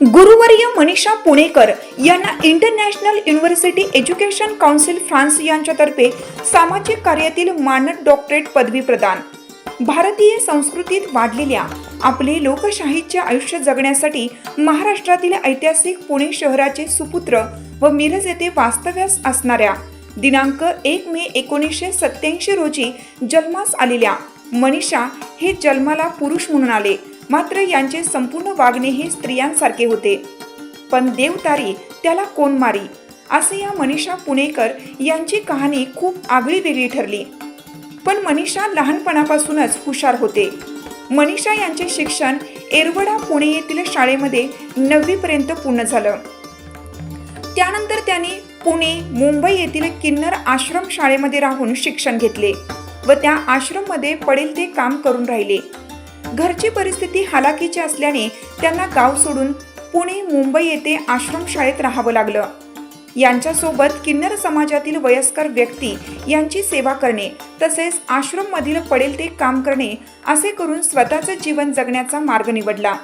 गुरुवर्य मनीषा पुणेकर यांना International University Education Council France यांच्यातर्फे सामाजिक कार्यातील मानद डॉक्टरेट पदवी प्रदान. भारतीय संस्कृतीत वाढलेल्या आपले लोकशाहीचे आयुष्य जगण्यासाठी महाराष्ट्रातील ऐतिहासिक पुणे शहराचे सुपुत्र व मिरज येथे वास्तव्यास असणाऱ्या दिनांक एक मे एकोणीसशे सत्याऐंशी रोजी जन्मास आलेल्या मनीषा हे जन्माला पुरुष म्हणून आले. मात्र यांचे संपूर्ण वागणे हे स्त्रियांसारखे होते. पण देवतारी त्याला कोण मारी? असे या मनीषा पुणेकर यांची कहाणी खूप आगळी वेगळी ठरली. पण मनीषा लहानपणापासूनच हुशार होते. मनीषा यांचे शिक्षण एरवडा पुणे येथील शाळेमध्ये नववीपर्यंत पूर्ण झालं. त्यानंतर त्यांनी पुणे मुंबई येथील किन्नर आश्रम शाळेमध्ये राहून शिक्षण घेतले व त्या आश्रममध्ये पडेल ते काम करून राहिले. घरची परिस्थिती हालाकीची असल्याने त्यांना गाव सोडून पुणे मुंबई येथे आश्रमशाळेत राहावं लागलं. यांच्यासोबत किन्नर समाजातील वयस्कर व्यक्ती यांची सेवा करणे तसेच आश्रममधील पडेल ते काम करणे असे करून स्वतःचं जीवन जगण्याचा मार्ग निवडला.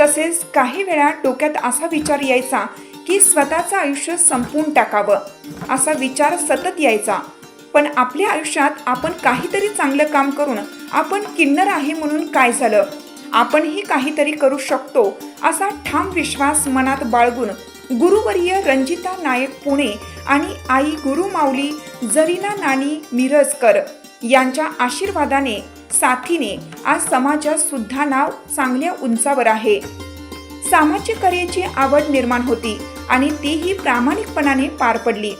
तसेच काही वेळा डोक्यात असा विचार यायचा की स्वतःचं आयुष्य संपवून टाकावं असा विचार सतत यायचा. पण आपल्या आयुष्यात आपण काहीतरी चांगलं काम करून आपण किन्नर आहे म्हणून काय झालं? आपणही काहीतरी करू शकतो असा ठाम विश्वास मनात बाळगून गुरुवर्य रंजिता नायक पुणे आणि आई गुरु माऊली जरीना नानी मिरजकर यांच्या आशीर्वादाने साथीने आज समाजात सुद्धा नाव चांगल्या उंचावर आहे. सामाजिक कार्याची आवड निर्माण होती आणि तीही प्रामाणिकपणाने पार पडली.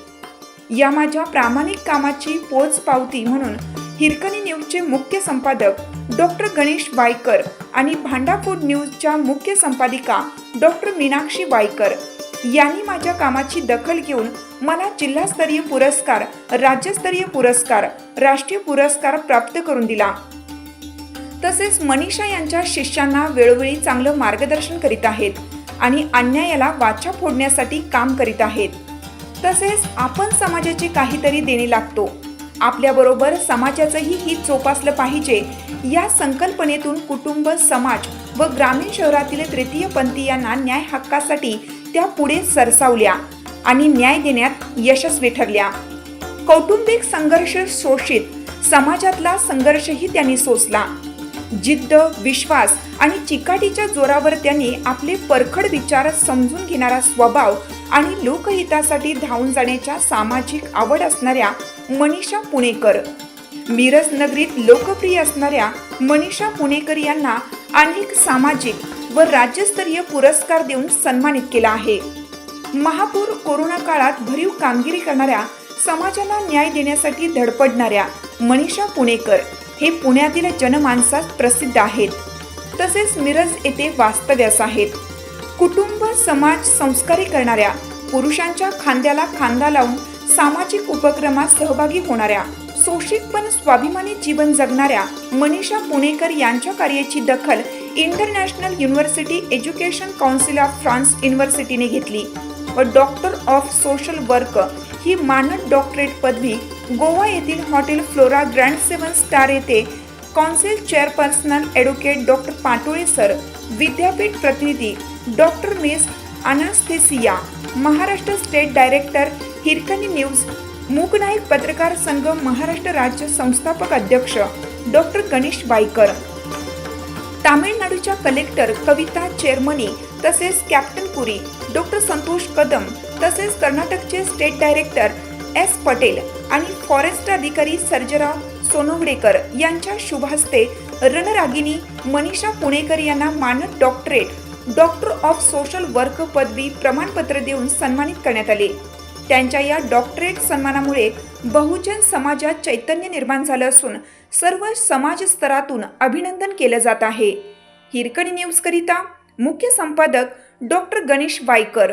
या माझ्या प्रामाणिक कामाची पोच पावती म्हणून हिरकणी न्यूजचे मुख्य संपादक डॉक्टर गणेश वायकर आणि भांडाफूड न्यूजच्या मुख्य संपादिका डॉक्टर मीनाक्षी वायकर यांनी माझ्या कामाची दखल घेऊन मला जिल्हास्तरीय पुरस्कार राज्यस्तरीय पुरस्कार राष्ट्रीय पुरस्कार प्राप्त करून दिला. तसेच मनीषा यांच्या शिष्यांना वेळोवेळी चांगलं मार्गदर्शन करीत आहेत आणि अन्यायाला वाचा फोडण्यासाठी काम करीत आहेत. तसेच आपण समाजाची काहीतरी देणे लागतो. आपल्याबरोबर समाजाचंही हित जोपासलं पाहिजे या संकल्पनेतून कुटुंब समाज व ग्रामीण शहरातील तृतीयपंथीयांना न्याय हक्कासाठी त्या पुढे सरसावल्या आणि न्याय देण्यात यशस्वी ठरल्या. कौटुंबिक संघर्ष शोषित समाजातला संघर्षही त्यांनी सोसला. जिद्द विश्वास आणि चिकाटीच्या जोरावर त्यांनी आपले परखड विचार समजून घेणारा स्वभाव आणि लोकहितासाठी धावून जाण्याच्या सामाजिक आवड असणाऱ्या मनीषा पुणेकर. मिरज नगरीत लोकप्रिय असणाऱ्या मनीषा पुणेकर यांना अनेक सामाजिक व राज्यस्तरीय पुरस्कार देऊन सन्मानित केला आहे. महापूर कोरोना काळात भरीव कामगिरी करणाऱ्या समाजाला न्याय देण्यासाठी धडपडणाऱ्या मनीषा पुणेकर हे पुण्यातील जनमानसात प्रसिद्ध आहेत. तसेच मिरज येथे वास्तव्यास आहेत. कुटुंब समाज संस्कारी करणाऱ्या पुरुषांच्या खांद्याला खांदा लावून सामाजिक उपक्रमात सहभागी होणाऱ्या सोशिक पण स्वाभिमानी जीवन जगणाऱ्या मनीषा पुणेकर यांच्या कार्याची दखल International University Education Council of France युनिव्हर्सिटीने घेतली व डॉक्टर ऑफ सोशल वर्क ही मानद डॉक्टरेट पदवी गोवा येथील hotel Flora Grand seven star येथे council chairpersonal advocate doctor Patole sir विद्यापीठ प्रतिनिधी doctor miss Anastasia Maharashtra state director Hirkani news Mooknayak पत्रकार संघ महाराष्ट्र राज्य संस्थापक अध्यक्ष डॉक्टर गणेश बाईकर. तामिळनाडूच्या कलेक्टर कविता चेअरमनी तसेच कॅप्टन पुरी डॉक्टर संतोष कदम तसेच कर्नाटकचे स्टेट डायरेक्टर एस पटेल आणि फॉरेस्ट अधिकारी सर्जराव सोनवडेकर यांच्या शुभहस्ते रणरागिनी मनीषा पुणेकर यांना मानद doctorate doctor of social work पदवी प्रमाणपत्र देऊन सन्मानित करण्यात आले. त्यांच्या या डॉक्टरेट सन्मानामुळे बहुजन समाजात चैतन्य निर्माण झालं असून सर्व समाज स्तरातून अभिनंदन केलं जात आहे. हिरकणी न्यूजकरिता मुख्य संपादक डॉक्टर गणेश वायकर.